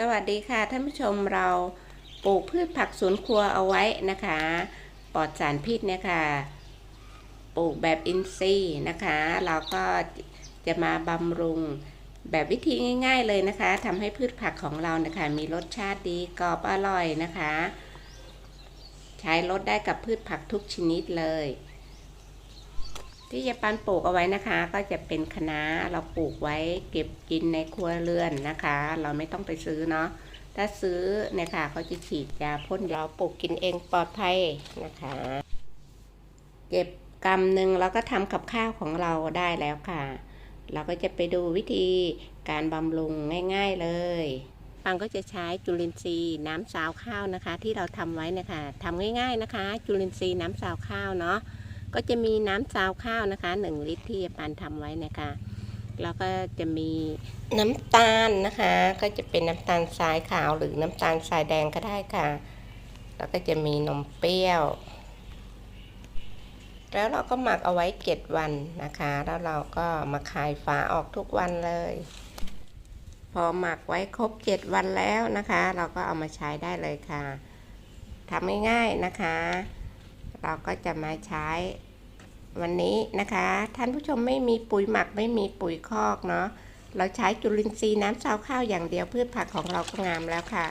สวัสดีค่ะท่านผู้ชมเราปลูกพืชผักสวนครัวเอาไว้นะคะ ปลอดสารพิษเนี่ยค่ะปลูกแบบอินทรีย์นะคะ เราก็จะมาบำรุงแบบวิธีง่าย ๆเลยนะคะทำให้พืชผักของเรานะคะ มีรสชาติดีกรอบอร่อยนะคะ ใช้ลดได้กับพืชผักทุกชนิดเลย ที่จะปันปลูกเอาไว้นะคะ ก็จะเป็นคะน้าเราปลูกไว้เก็บกินในครัวเรือนนะคะ เราไม่ต้องไปซื้อเนาะถ้าซื้อเนี่ยค่ะเขาจะฉีดยาพ่นเราปลูกกินเองปลอดภัยนะคะเก็บกำหนึ่งเราก็ทำกับข้าวของเราได้แล้วค่ะ เราก็จะไปดูวิธีการบำรุงง่าย ๆเลยปังก็จะใช้จุลินทรีย์น้ำซาวข้าวนะคะ ที่เราทำไว้นะคะทำง่าย ๆนะคะ จุลินทรีย์น้ำซาวข้าวเนาะ ก็จะมีน้ำซาวข้าวนะคะ1ลิตรที่ปานทำไว้นะคะแล้วก็จะมีน้ำตาลนะคะ ก็จะเป็นน้ำตาลทรายขาวหรือน้ำตาลทรายแดงก็ได้ค่ะ แล้วก็จะมีนมเปรี้ยว แล้วเราก็หมักเอาไว้เจ็ดวันนะคะ แล้วเราก็มาคายฝาออกทุกวันเลย พอหมักไว้ครบเจ็ดวันแล้วนะคะ เราก็เอามาใช้ได้เลยค่ะทำง่ายๆนะคะ เราก็จะมาใช้ วันนี้นะคะ ท่านผู้ชมไม่มีปุ๋ยหมักไม่มีปุ๋ยคอกเนาะเราใช้จุลินทรีย์น้ำซาวข้าวอย่างเดียวพืชผักของเราก็งามแล้วค่ะ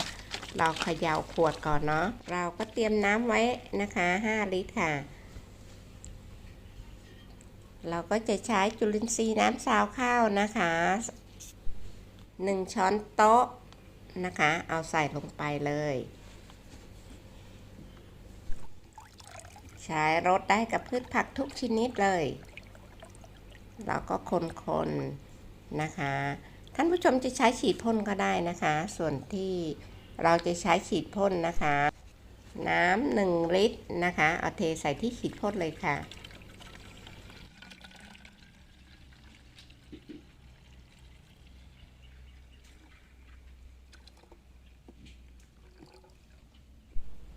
เราเขย่าขวดก่อนเนาะเราก็เตรียมน้ำไว้นะคะ 5 ลิตรค่ะ เราก็จะใช้จุลินทรีย์น้ำซาวข้าวนะคะ1ช้อนโต๊ะนะคะ เอาใส่ลงไปเลย ใช้รสได้กับพืชผักทุกชนิดเลยเราก็คนๆนะคะ ท่านผู้ชมจะใช้ฉีดพ่นก็ได้นะคะ ส่วนที่เราจะใช้ฉีดพ่นนะคะ น้ำหนึ่งลิตรนะคะ เอาเทใส่ที่ฉีดพ่นเลยค่ะ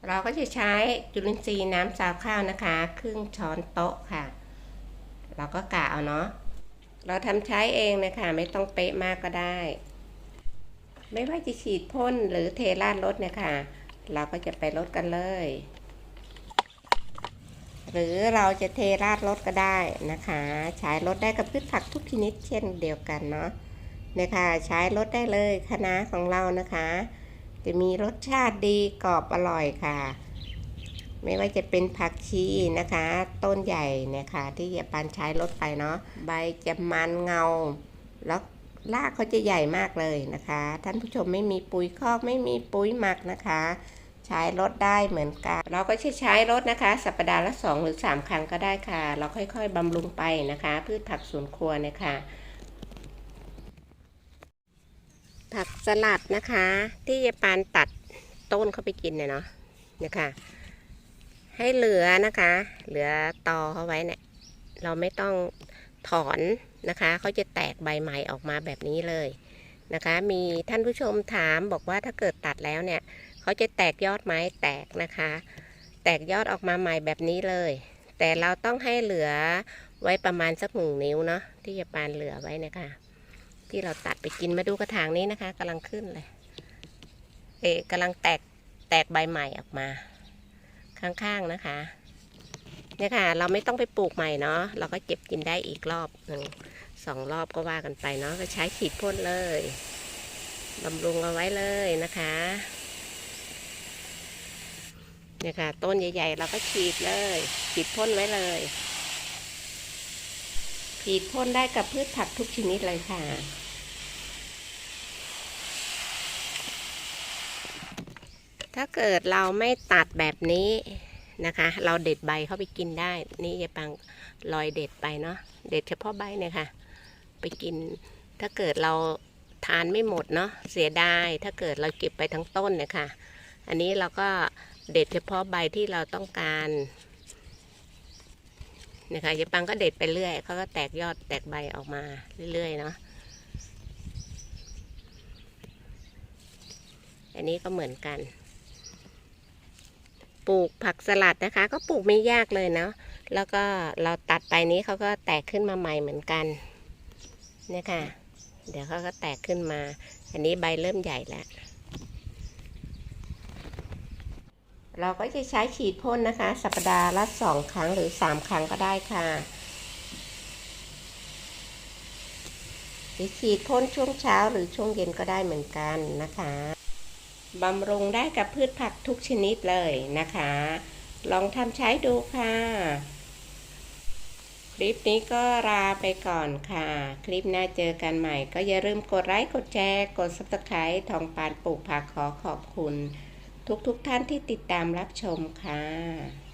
เราก็จะใช้จุลินทรีย์น้ำซาวข้าวนะคะ ครึ่งช้อนโต๊ะค่ะ เราก็กะเอาเนาะเราทำใช้เองนะคะ ไม่ต้องเป๊ะมากก็ได้ ไม่ว่าจะฉีดพ่นหรือเทราดรถเนี่ยค่ะเราก็จะไปลดกันเลย หรือเราจะเทราดรถก็ได้นะคะ ใช้รถได้กับพืชผักทุกชนิดเช่นเดียวกันเนาะเนี่ยค่ะใช้รถได้เลยคณะของเรานะคะ จะมีรสชาติดีกรอบอร่อยค่ะ ไม่ว่าจะเป็นผักชีนะคะ ต้นใหญ่เนี่ยค่ะที่ยาปันใช้ลดไปเนาะใบจะมันเงา แล้วรากเขาจะใหญ่มากเลยนะคะ ท่านผู้ชมไม่มีปุ๋ยคอกไม่มีปุ๋ยหมักนะคะ ใช้รถได้เหมือนกัน เราก็จะใช้รถนะคะ สัปดาห์ละสองหรือสามครั้งก็ได้ค่ะ เราค่อยๆบำรุงไปนะคะ พืชผักสวนครัวเนี่ยค่ะ ผักสลัดนะคะ ที่ยายปานตัดต้นเข้าไปกินเนี่ยเนาะเนี่ยค่ะ ให้เหลือนะคะ เหลือตอเขาไว้เนี่ย เราไม่ต้องถอนนะคะเขาจะแตกใบใหม่ออกมาแบบนี้เลยนะคะ มีท่านผู้ชมถามบอกว่าถ้าเกิดตัดแล้วเนี่ยเขาจะแตกยอดไม้แตกนะคะ แตกยอดออกมาใหม่แบบนี้เลย แต่เราต้องให้เหลือไว้ประมาณสักหนึ่งนิ้วเนาะที่ยายปานเหลือไว้นะคะ ที่เราตัดไปกินมาดูกระถางนี้นะคะกำลังขึ้นเลย เอ๊กำลังแตกแตกใบใหม่ออกมา ข้างๆนะคะ เนี่ยค่ะ เราไม่ต้องไปปลูกใหม่เนาะเราก็เก็บกินได้อีกรอบหนึ่งสองรอบก็ว่ากันไปเนาะก็ใช้ฉีดพ่นเลยบำรุงเอาไว้เลยนะคะเนี่ยค่ะ ต้นใหญ่ๆ เราก็ฉีดเลยฉีดพ่นไว้เลยฉีดพ่นได้กับพืชผักทุกชนิดเลยค่ะ ถ้าเกิดเราไม่ตัดแบบนี้นะคะ เราเด็ดใบเข้าไปกินได้ นี่ยายปังลอยเด็ดไปเนาะ เด็ดเฉพาะใบเนี่ยค่ะ ไปกิน ถ้าเกิดเราทานไม่หมดเนาะ เสียดาย ถ้าเกิดเราเก็บไปทั้งต้นเนี่ยค่ะ อันนี้เราก็เด็ดเฉพาะใบที่เราต้องการนะคะยายปังก็เด็ดไปเรื่อยเขาก็แตกยอดแตกใบออกมาเรื่อยๆเนาะ อันนี้ก็เหมือนกัน ปลูกผักสลัดนะคะ ก็ปลูกไม่ยากเลยเนาะแล้วก็เราตัดไปนี้เขาก็แตกขึ้นมาใหม่เหมือนกันเนี่ยค่ะ เดี๋ยวเขาก็แตกขึ้นมา อันนี้ใบเริ่มใหญ่แล้ว เราก็จะใช้ฉีดพ่นนะคะ สัปดาห์ละสองครั้งหรือสามครั้งก็ได้ค่ะหรือฉีดพ่นช่วงเช้าหรือช่วงเย็นก็ได้เหมือนกันนะคะ บำรุงได้กับพืชผักทุกชนิดเลยนะคะ ลองทำใช้ดูค่ะ คลิปนี้ก็ลาไปก่อนค่ะ คลิปหน้าเจอกันใหม่ ก็อย่าลืมกดไลค์กดแชร์ กด subscribe ทองปานปลูกผักขอขอบคุณ ทุกๆทท่านที่ติดตามรับชมค่ะ